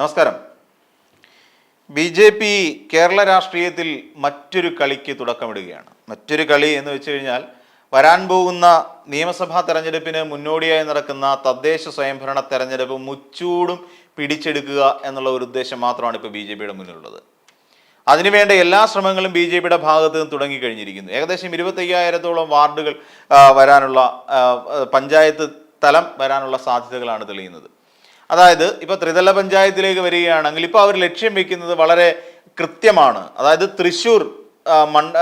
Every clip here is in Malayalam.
നമസ്കാരം. ബി ജെ പി കേരള രാഷ്ട്രീയത്തിൽ മറ്റൊരു കളിക്ക് തുടക്കമിടുകയാണ്. മറ്റൊരു കളി എന്ന് വെച്ച് കഴിഞ്ഞാൽ വരാൻ പോകുന്ന നിയമസഭാ തെരഞ്ഞെടുപ്പിന് മുന്നോടിയായി നടക്കുന്ന തദ്ദേശ സ്വയംഭരണ തെരഞ്ഞെടുപ്പ് മുച്ചൂടും പിടിച്ചെടുക്കുക എന്നുള്ള ഒരു ഉദ്ദേശം മാത്രമാണ് ഇപ്പോൾ ബി ജെ പിയുടെ മുന്നിലുള്ളത്. അതിനുവേണ്ട എല്ലാ ശ്രമങ്ങളും ബി ജെ പിയുടെ ഭാഗത്ത് നിന്ന് തുടങ്ങിക്കഴിഞ്ഞിരിക്കുന്നു. ഏകദേശം ഇരുപത്തയ്യായിരത്തോളം വാർഡുകൾ വരാനുള്ള പഞ്ചായത്ത് തലം വരാനുള്ള സാധ്യതകളാണ് തെളിയുന്നത്. അതായത് ഇപ്പോൾ ത്രിതല പഞ്ചായത്തിലേക്ക് വരികയാണെങ്കിൽ ഇപ്പോൾ അവർ ലക്ഷ്യം വെക്കുന്നത് വളരെ കൃത്യമാണ്. അതായത് തൃശ്ശൂർ മണ്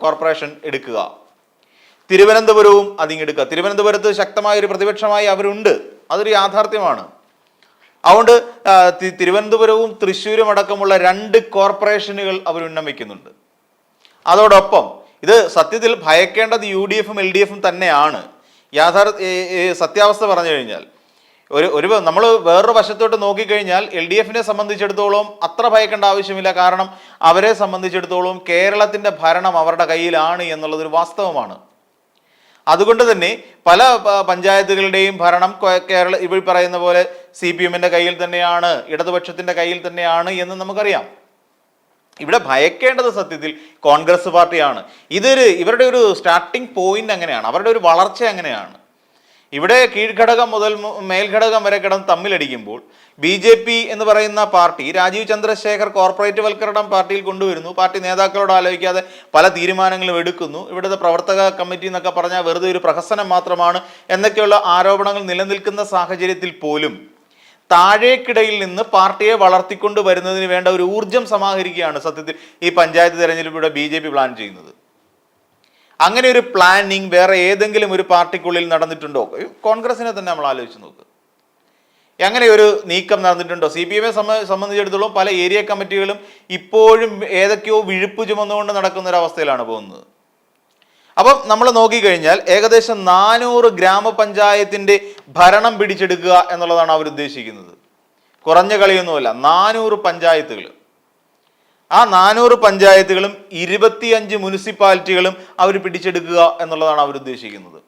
കോർപ്പറേഷൻ എടുക്കുക. തിരുവനന്തപുരവും അതിങ്ങെടുക്കുക. തിരുവനന്തപുരത്ത് ശക്തമായ ഒരു പ്രതിപക്ഷമായി അവരുണ്ട്. അതൊരു യാഥാർത്ഥ്യമാണ്. അതുകൊണ്ട് തിരുവനന്തപുരവും തൃശ്ശൂരും അടക്കമുള്ള രണ്ട് കോർപ്പറേഷനുകൾ അവർ ഉന്നം വയ്ക്കുന്നുണ്ട് അതോടൊപ്പം ഇത് സത്യത്തിൽ ഭയക്കേണ്ടത് യു ഡി എഫും എൽ ഡി എഫും തന്നെയാണ്. യാഥാർത്ഥ്യ സത്യാവസ്ഥ പറഞ്ഞു കഴിഞ്ഞാൽ ഒരു ഒരു നമ്മൾ വേറൊരു വശത്തോട്ട് നോക്കിക്കഴിഞ്ഞാൽ എൽ ഡി എഫിനെ സംബന്ധിച്ചിടത്തോളം അത്ര ഭയക്കേണ്ട ആവശ്യമില്ല. കാരണം അവരെ സംബന്ധിച്ചിടത്തോളം കേരളത്തിന്റെ ഭരണം അവരുടെ കയ്യിലാണ് എന്നുള്ളതൊരു വാസ്തവമാണ്. അതുകൊണ്ട് തന്നെ പല പഞ്ചായത്തുകളുടെയും ഭരണം കേരള ഇവിടെ പറയുന്ന പോലെ സി പി എമ്മിന്റെ കയ്യിൽ തന്നെയാണ് ഇടതുപക്ഷത്തിന്റെ കയ്യിൽ തന്നെയാണ് എന്ന് നമുക്കറിയാം. ഇവിടെ ഭയക്കേണ്ടത് സത്യത്തിൽ കോൺഗ്രസ് പാർട്ടിയാണ്. ഇതൊരു ഇവരുടെ ഒരു സ്റ്റാർട്ടിംഗ് പോയിന്റ് അങ്ങനെയാണ്. അവരുടെ ഒരു വളർച്ച അങ്ങനെയാണ്. ഇവിടെ കീഴ്ഘടകം മുതൽ മേൽഘടകം വരെ കിടന്ന് തമ്മിലടിക്കുമ്പോൾ ബി ജെ പി എന്ന് പറയുന്ന പാർട്ടി രാജീവ് ചന്ദ്രശേഖർ കോർപ്പറേറ്റ് വൽക്കരണം പാർട്ടിയിൽ കൊണ്ടുവരുന്നു. പാർട്ടി നേതാക്കളോട് ആലോചിക്കാതെ പല തീരുമാനങ്ങളും എടുക്കുന്നു. ഇവിടുത്തെ പ്രവർത്തക കമ്മിറ്റി എന്നൊക്കെ പറഞ്ഞാൽ വെറുതെ ഒരു പ്രഹസനം മാത്രമാണ് എന്നൊക്കെയുള്ള ആരോപണങ്ങൾ നിലനിൽക്കുന്ന സാഹചര്യത്തിൽ പോലും താഴേക്കിടയിൽ നിന്ന് പാർട്ടിയെ വളർത്തിക്കൊണ്ട് വരുന്നതിന് വേണ്ട ഒരു ഊർജം സമാഹരിക്കുകയാണ് സത്യത്തിൽ ഈ പഞ്ചായത്ത് തെരഞ്ഞെടുപ്പിലൂടെ ബി പ്ലാൻ ചെയ്യുന്നത്. അങ്ങനെ ഒരു പ്ലാനിങ് വേറെ ഏതെങ്കിലും ഒരു പാർട്ടിക്കുള്ളിൽ നടന്നിട്ടുണ്ടോ? കോൺഗ്രസിനെ തന്നെ നമ്മൾ ആലോചിച്ച് നോക്കുക അങ്ങനെ ഒരു നീക്കം നടന്നിട്ടുണ്ടോ? സി പി എമ്മിനെ സംബന്ധിച്ചിടത്തോളം പല ഏരിയ കമ്മിറ്റികളും ഇപ്പോഴും ഏതൊക്കെയോ വിഴുപ്പ് ചുമന്നുകൊണ്ട് നടക്കുന്ന ഒരു അവസ്ഥയിലാണ് പോകുന്നത്. അപ്പം നമ്മൾ നോക്കിക്കഴിഞ്ഞാൽ ഏകദേശം നാനൂറ് ഗ്രാമപഞ്ചായത്തിന്റെ ഭരണം പിടിച്ചെടുക്കുക എന്നുള്ളതാണ് അവർ ഉദ്ദേശിക്കുന്നത്. കുറഞ്ഞ കളിയൊന്നുമല്ല നാനൂറ് പഞ്ചായത്തുകൾ. ആ നാനൂറ് പഞ്ചായത്തുകളും ഇരുപത്തിയഞ്ച് മുനിസിപ്പാലിറ്റികളും അവർ പിടിച്ചെടുക്കുക എന്നുള്ളതാണ് അവർ ഉദ്ദേശിക്കുന്നത്.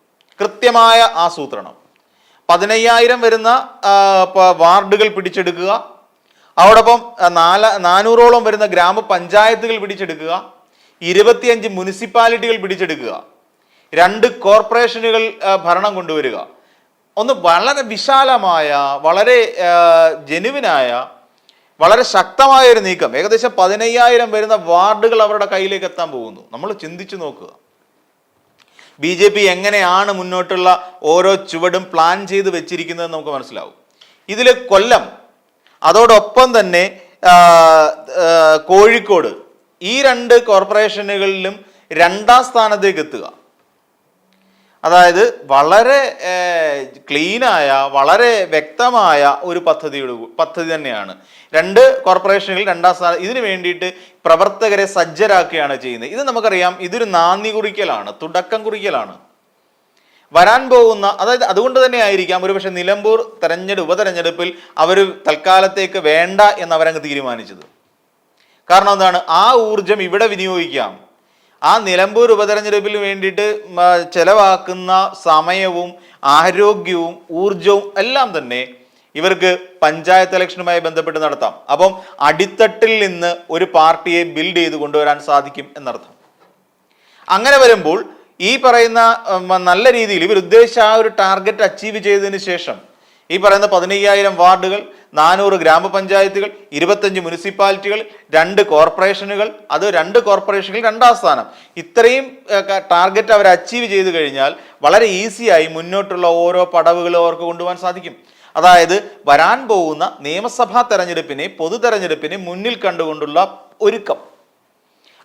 കൃത്യമായ ആസൂത്രണം. പതിനയ്യായിരം വരുന്ന വാർഡുകൾ പിടിച്ചെടുക്കുക. അതോടൊപ്പം നാല നാനൂറോളം വരുന്ന ഗ്രാമപഞ്ചായത്തുകൾ പിടിച്ചെടുക്കുക. ഇരുപത്തിയഞ്ച് മുനിസിപ്പാലിറ്റികൾ പിടിച്ചെടുക്കുക. രണ്ട് കോർപ്പറേഷനുകൾ ഭരണം കൊണ്ടുവരിക. ഒന്ന് വളരെ വിശാലമായ വളരെ ജനുവിനായ വളരെ ശക്തമായ ഒരു നീക്കം. ഏകദേശം പതിനയ്യായിരം വരുന്ന വാർഡുകൾ അവരുടെ കയ്യിലേക്ക് എത്താൻ പോകുന്നു. നമ്മൾ ചിന്തിച്ചു നോക്കുക. ബി ജെ പി എങ്ങനെയാണ് മുന്നോട്ടുള്ള ഓരോ ചുവടും പ്ലാൻ ചെയ്ത് വെച്ചിരിക്കുന്നത് നമുക്ക് മനസ്സിലാവും. ഇതിൽ കൊല്ലം അതോടൊപ്പം തന്നെ കോഴിക്കോട് ഈ രണ്ട് കോർപ്പറേഷനുകളിലും രണ്ടാം സ്ഥാനത്തേക്ക് എത്തുക. അതായത് വളരെ ക്ലീനായ വളരെ വ്യക്തമായ ഒരു പദ്ധതിയുടെ പദ്ധതി തന്നെയാണ്. രണ്ട് കോർപ്പറേഷനുകളിൽ രണ്ടാം സ്ഥാനം ഇതിനു വേണ്ടിയിട്ട് പ്രവർത്തകരെ സജ്ജരാക്കുകയാണ് ചെയ്യുന്നത്. ഇത് നമുക്കറിയാം ഇതൊരു നാന്ദി കുറിക്കലാണ് തുടക്കം കുറിക്കലാണ്. വരാൻ പോകുന്ന അതായത് അതുകൊണ്ട് തന്നെ ആയിരിക്കാം ഒരുപക്ഷെ നിലമ്പൂർ തെരഞ്ഞെടുപ്പ് ഉപതെരഞ്ഞെടുപ്പിൽ അവർ തൽക്കാലത്തേക്ക് വേണ്ട എന്ന് അവരങ്ങ് തീരുമാനിച്ചത്. കാരണം എന്താണ്? ആ ഊർജം ഇവിടെ വിനിയോഗിക്കാം. ആ നിലമ്പൂർ ഉപതെരഞ്ഞെടുപ്പിന് വേണ്ടിയിട്ട് ചെലവാക്കുന്ന സമയവും ആരോഗ്യവും ഊർജവും എല്ലാം തന്നെ ഇവർക്ക് പഞ്ചായത്ത് ഇലക്ഷനുമായി ബന്ധപ്പെട്ട് നടത്താം. അപ്പം അടിത്തട്ടിൽ നിന്ന് ഒരു പാർട്ടിയെ ബിൽഡ് ചെയ്ത് കൊണ്ടുവരാൻ സാധിക്കും എന്നർത്ഥം. അങ്ങനെ വരുമ്പോൾ ഈ പറയുന്ന നല്ല രീതിയിൽ ഇവർ ഉദ്ദേശിച്ച ആ ഒരു ടാർഗറ്റ് അച്ചീവ് ചെയ്തതിന് ശേഷം ഈ പറയുന്ന പതിനയ്യായിരം വാർഡുകൾ നാനൂറ് ഗ്രാമപഞ്ചായത്തുകൾ ഇരുപത്തഞ്ച് മുനിസിപ്പാലിറ്റികൾ രണ്ട് കോർപ്പറേഷനുകൾ അത് രണ്ട് കോർപ്പറേഷനുകൾ രണ്ടാം സ്ഥാനം. ഇത്രയും ടാർഗറ്റ് അവർ അച്ചീവ് ചെയ്തു കഴിഞ്ഞാൽ വളരെ ഈസിയായി മുന്നോട്ടുള്ള ഓരോ പടവുകളും അവർക്ക് കൊണ്ടുപോകാൻ സാധിക്കും. അതായത് വരാൻ പോകുന്ന നിയമസഭാ തെരഞ്ഞെടുപ്പിനെ പൊതു തെരഞ്ഞെടുപ്പിനെ മുന്നിൽ കണ്ടുകൊണ്ടുള്ള ഒരുക്കം.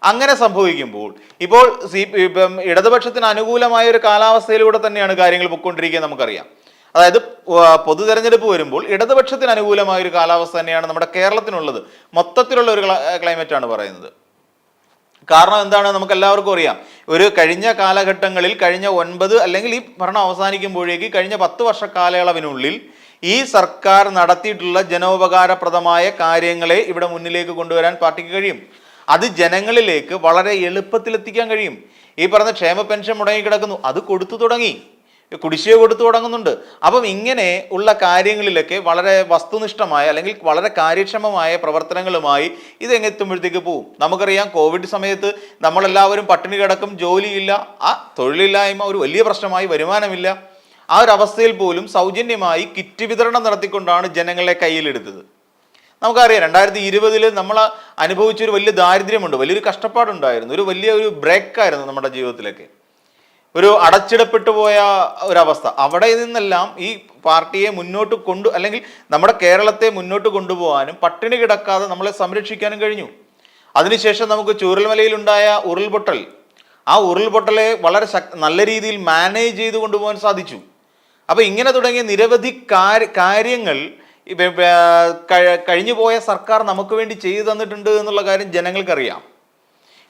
അങ്ങനെ സംഭവിക്കുമ്പോൾ ഇപ്പോൾ സി ഇടതുപക്ഷത്തിന് അനുകൂലമായ ഒരു കാലാവസ്ഥയിലൂടെ തന്നെയാണ് കാര്യങ്ങൾ പൊയ്ക്കൊണ്ടിരിക്കുക നമുക്കറിയാം. അതായത് പൊതു തെരഞ്ഞെടുപ്പ് വരുമ്പോൾ ഇടതുപക്ഷത്തിന് അനുകൂലമായ ഒരു കാലാവസ്ഥ തന്നെയാണ് നമ്മുടെ കേരളത്തിനുള്ളത്. മൊത്തത്തിലുള്ള ഒരു ക്ലൈമറ്റ് ആണ് പറയുന്നത്. കാരണം എന്താണ്? നമുക്ക് എല്ലാവർക്കും അറിയാം. ഒരു കഴിഞ്ഞ കാലഘട്ടങ്ങളിൽ കഴിഞ്ഞ ഒൻപത് അല്ലെങ്കിൽ ഈ ഭരണം അവസാനിക്കുമ്പോഴേക്ക് കഴിഞ്ഞ പത്ത് വർഷ കാലയളവിനുള്ളിൽ ഈ സർക്കാർ നടത്തിയിട്ടുള്ള ജനോപകാരപ്രദമായ കാര്യങ്ങളെ ഇവിടെ മുന്നിലേക്ക് കൊണ്ടുവരാൻ പാർട്ടിക്ക് കഴിയും. അത് ജനങ്ങളിലേക്ക് വളരെ എളുപ്പത്തിൽ എത്തിക്കാൻ കഴിയും. ഈ പറഞ്ഞ ക്ഷേമ പെൻഷൻ മുടങ്ങി കിടക്കുന്നു അത് കൊടുത്തു തുടങ്ങി. കുടിശ്ശിക കൊടുത്തു തുടങ്ങുന്നുണ്ട്. അപ്പം ഇങ്ങനെ ഉള്ള കാര്യങ്ങളിലൊക്കെ വളരെ വസ്തുനിഷ്ഠമായ അല്ലെങ്കിൽ വളരെ കാര്യക്ഷമമായ പ്രവർത്തനങ്ങളുമായി ഇതെങ്ങെത്തുമ്പോഴത്തേക്ക് പോവും? നമുക്കറിയാം കോവിഡ് സമയത്ത് നമ്മളെല്ലാവരും പട്ടിണി കിടക്കും ജോലിയില്ല ആ തൊഴിലില്ലായ്മ ഒരു വലിയ പ്രശ്നമായി വരുമാനമില്ല. ആ ഒരു അവസ്ഥയിൽ പോലും സൗജന്യമായി കിറ്റ് വിതരണം നടത്തിക്കൊണ്ടാണ് ജനങ്ങളെ കയ്യിലെടുത്തത്. നമുക്കറിയാം രണ്ടായിരത്തി ഇരുപതിൽ നമ്മൾ അനുഭവിച്ചൊരു വലിയ ദാരിദ്ര്യമുണ്ട് വലിയൊരു കഷ്ടപ്പാടുണ്ടായിരുന്നു ഒരു വലിയ ഒരു ബ്രേക്കായിരുന്നു നമ്മുടെ ജീവിതത്തിലൊക്കെ. ഒരു അടച്ചിടപ്പെട്ടു പോയ ഒരവസ്ഥ. അവിടെ നിന്നെല്ലാം ഈ പാർട്ടിയെ മുന്നോട്ട് കൊണ്ടു അല്ലെങ്കിൽ നമ്മുടെ കേരളത്തെ മുന്നോട്ട് കൊണ്ടുപോകാനും പട്ടിണി കിടക്കാതെ നമ്മളെ സംരക്ഷിക്കാനും കഴിഞ്ഞു. അതിനുശേഷം നമുക്ക് ചൂരൽമലയിലുണ്ടായ ഉരുൾപൊട്ടൽ. ആ ഉരുൾപൊട്ടലെ വളരെ നല്ല രീതിയിൽ മാനേജ് ചെയ്ത് കൊണ്ടുപോകാൻ സാധിച്ചു. അപ്പോൾ ഇങ്ങനെ തുടങ്ങിയ നിരവധി കാര്യ കാര്യങ്ങൾ കഴിഞ്ഞു പോയ സർക്കാർ നമുക്ക് വേണ്ടി ചെയ്തു തന്നിട്ടുണ്ട് എന്നുള്ള കാര്യം ജനങ്ങൾക്കറിയാം.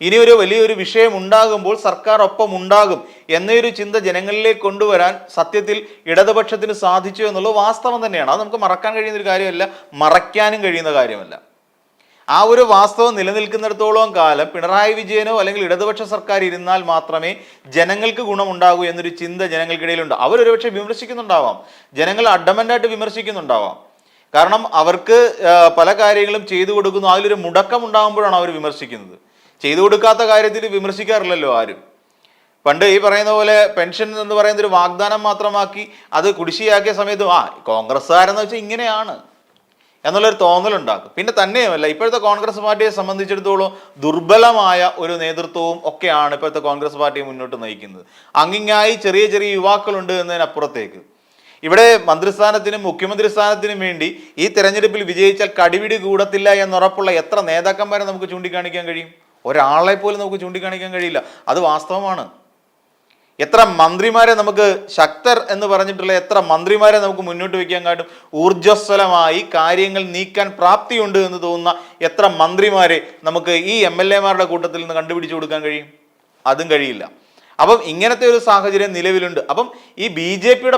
ഇനി ഒരു വലിയൊരു വിഷയം ഉണ്ടാകുമ്പോൾ സർക്കാർ ഒപ്പം ഉണ്ടാകും എന്നൊരു ചിന്ത ജനങ്ങളിലേക്ക് കൊണ്ടുവരാൻ സത്യത്തിൽ ഇടതുപക്ഷത്തിന് സാധിച്ചു എന്നുള്ളത് വാസ്തവം തന്നെയാണ്. അത് നമുക്ക് മറക്കാൻ കഴിയുന്ന ഒരു കാര്യമല്ല മറയ്ക്കാനും കഴിയുന്ന കാര്യമല്ല. ആ ഒരു വാസ്തവം നിലനിൽക്കുന്നിടത്തോളം കാലം പിണറായി വിജയനോ അല്ലെങ്കിൽ ഇടതുപക്ഷ സർക്കാർ ഇരുന്നാൽ മാത്രമേ ജനങ്ങൾക്ക് ഗുണമുണ്ടാകൂ എന്നൊരു ചിന്ത ജനങ്ങൾക്കിടയിലുണ്ട്. അവരൊരുപക്ഷെ വിമർശിക്കുന്നുണ്ടാവാം. ജനങ്ങൾ അഡമന്റായിട്ട് വിമർശിക്കുന്നുണ്ടാവാം. കാരണം അവർക്ക് പല കാര്യങ്ങളും ചെയ്തു കൊടുക്കുന്നു. അതിലൊരു മുടക്കം ഉണ്ടാകുമ്പോഴാണ് അവർ വിമർശിക്കുന്നത്. ചെയ്തു കൊടുക്കാത്ത കാര്യത്തിൽ വിമർശിക്കാറില്ലല്ലോ ആരും. പണ്ട് ഈ പറയുന്ന പോലെ പെൻഷൻ എന്ന് പറയുന്ന ഒരു വാഗ്ദാനം മാത്രമാക്കി അത് കുടിശ്ശിയാക്കിയ സമയത്ത് ആ കോൺഗ്രസ്സുകാരെന്ന് വെച്ചാൽ ഇങ്ങനെയാണ് എന്നുള്ളൊരു തോന്നലുണ്ടാക്കും. പിന്നെ തന്നെയുമല്ല ഇപ്പോഴത്തെ കോൺഗ്രസ് പാർട്ടിയെ സംബന്ധിച്ചിടത്തോളം ദുർബലമായ ഒരു നേതൃത്വവും ഒക്കെയാണ് ഇപ്പോഴത്തെ കോൺഗ്രസ് പാർട്ടി മുന്നോട്ട് നയിക്കുന്നത്. അങ്ങിങ്ങായി ചെറിയ ചെറിയ യുവാക്കളുണ്ട് എന്നതിനപ്പുറത്തേക്ക്. ഇവിടെ മന്ത്രിസ്ഥാനത്തിനും മുഖ്യമന്ത്രി സ്ഥാനത്തിനും വേണ്ടി ഈ തെരഞ്ഞെടുപ്പിൽ വിജയിച്ചാൽ കടിപിടി കൂടത്തില്ല എന്നുറപ്പുള്ള എത്ര നേതാക്കന്മാരെ നമുക്ക് ചൂണ്ടിക്കാണിക്കാൻ കഴിയും? ഒരാളെ പോലും നമുക്ക് ചൂണ്ടിക്കാണിക്കാൻ കഴിയില്ല. അത് വാസ്തവമാണ്. എത്ര മന്ത്രിമാരെ നമുക്ക് ശക്തർ എന്ന് പറഞ്ഞിട്ടുള്ള എത്ര മന്ത്രിമാരെ നമുക്ക് മുന്നോട്ട് വയ്ക്കാൻ കാട്ടും. ഊർജസ്വലമായി കാര്യങ്ങൾ നീക്കാൻ പ്രാപ്തിയുണ്ട് എന്ന് തോന്നുന്ന എത്ര മന്ത്രിമാരെ നമുക്ക് ഈ എം എൽ എമാരുടെ കൂട്ടത്തിൽ നിന്ന് കണ്ടുപിടിച്ചു കൊടുക്കാൻ കഴിയും? അതും കഴിയില്ല. അപ്പം ഇങ്ങനത്തെ ഒരു സാഹചര്യം നിലവിലുണ്ട്. അപ്പം ഈ ബി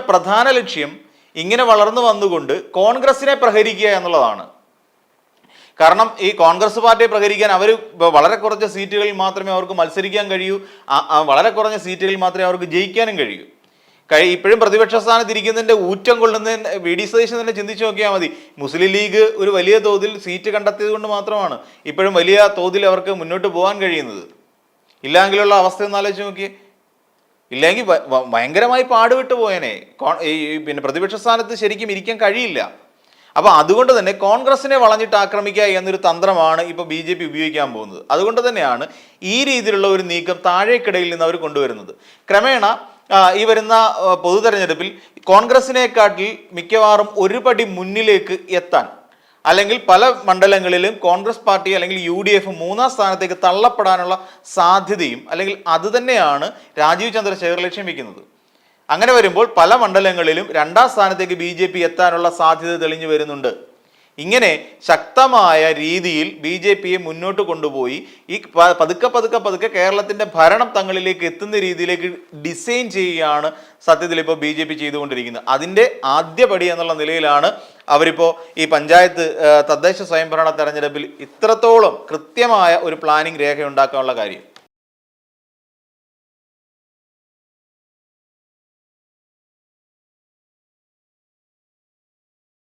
പ്രധാന ലക്ഷ്യം ഇങ്ങനെ വളർന്നു വന്നുകൊണ്ട് കോൺഗ്രസിനെ പ്രഹരിക്കുക എന്നുള്ളതാണ്. കാരണം ഈ കോൺഗ്രസ് പാർട്ടിയെ പ്രഹരിക്കാൻ അവർ വളരെ കുറച്ച് സീറ്റുകളിൽ മാത്രമേ അവർക്ക് മത്സരിക്കാൻ കഴിയൂ. വളരെ കുറഞ്ഞ സീറ്റുകളിൽ മാത്രമേ അവർക്ക് ജയിക്കാനും കഴിയൂ. കഴി ഇപ്പോഴും പ്രതിപക്ഷ സ്ഥാനത്ത് ഇരിക്കുന്നതിന്റെ ഊറ്റം കൊള്ളുന്നതിന് വി ഡി സതീശൻ തന്നെ ചിന്തിച്ചു നോക്കിയാൽ മതി. മുസ്ലിം ലീഗ് ഒരു വലിയ തോതിൽ സീറ്റ് കണ്ടെത്തിയത് കൊണ്ട് മാത്രമാണ് ഇപ്പോഴും വലിയ തോതിൽ അവർക്ക് മുന്നോട്ട് പോകാൻ കഴിയുന്നത്. ഇല്ലെങ്കിലുള്ള അവസ്ഥ ഒന്ന് ആലോചിച്ച് നോക്കിയേ. ഇല്ലെങ്കിൽ ഭയങ്കരമായി പാടുവിട്ട് പോയനെ. ഈ പിന്നെ പ്രതിപക്ഷ സ്ഥാനത്ത് ശരിക്കും ഇരിക്കാൻ കഴിയില്ല. അപ്പൊ അതുകൊണ്ട് തന്നെ കോൺഗ്രസിനെ വളഞ്ഞിട്ട് ആക്രമിക്കുക എന്നൊരു തന്ത്രമാണ് ഇപ്പോൾ ബി ജെ പി ഉപയോഗിക്കാൻ പോകുന്നത്. അതുകൊണ്ട് തന്നെയാണ് ഈ രീതിയിലുള്ള ഒരു നീക്കം താഴേക്കിടയിൽ നിന്ന് അവർ കൊണ്ടുവരുന്നത്. ക്രമേണ ഈ വരുന്ന പൊതു തെരഞ്ഞെടുപ്പിൽ കോൺഗ്രസിനെക്കാട്ടിൽ മിക്കവാറും ഒരു പടി മുന്നിലേക്ക് എത്താൻ അല്ലെങ്കിൽ പല മണ്ഡലങ്ങളിലും കോൺഗ്രസ് പാർട്ടി അല്ലെങ്കിൽ യു ഡി എഫ് മൂന്നാം സ്ഥാനത്തേക്ക് തള്ളപ്പെടാനുള്ള സാധ്യതയും അല്ലെങ്കിൽ അതുതന്നെയാണ് രാജീവ് ചന്ദ്രശേഖർ ലക്ഷ്യം വെക്കുന്നത്. അങ്ങനെ വരുമ്പോൾ പല മണ്ഡലങ്ങളിലും രണ്ടാം സ്ഥാനത്തേക്ക് ബി ജെ പി എത്താനുള്ള സാധ്യത തെളിഞ്ഞു വരുന്നുണ്ട്. ഇങ്ങനെ ശക്തമായ രീതിയിൽ ബി ജെ പിയെ മുന്നോട്ട് കൊണ്ടുപോയി ഈ പതുക്കെ പതുക്കെ പതുക്കെ കേരളത്തിന്റെ ഭരണം തങ്ങളിലേക്ക് എത്തുന്ന രീതിയിലേക്ക് ഡിസൈൻ ചെയ്യുകയാണ് സത്യത്തിൽ ഇപ്പോൾ ബി ജെ പി ചെയ്തുകൊണ്ടിരിക്കുന്നത്. അതിന്റെ ആദ്യപടി എന്നുള്ള നിലയിലാണ് അവരിപ്പോൾ ഈ പഞ്ചായത്ത് തദ്ദേശ സ്വയംഭരണ തെരഞ്ഞെടുപ്പിൽ ഇത്രത്തോളം കൃത്യമായ ഒരു പ്ലാനിംഗ് രേഖ ഉണ്ടാക്കാനുള്ള കാര്യം.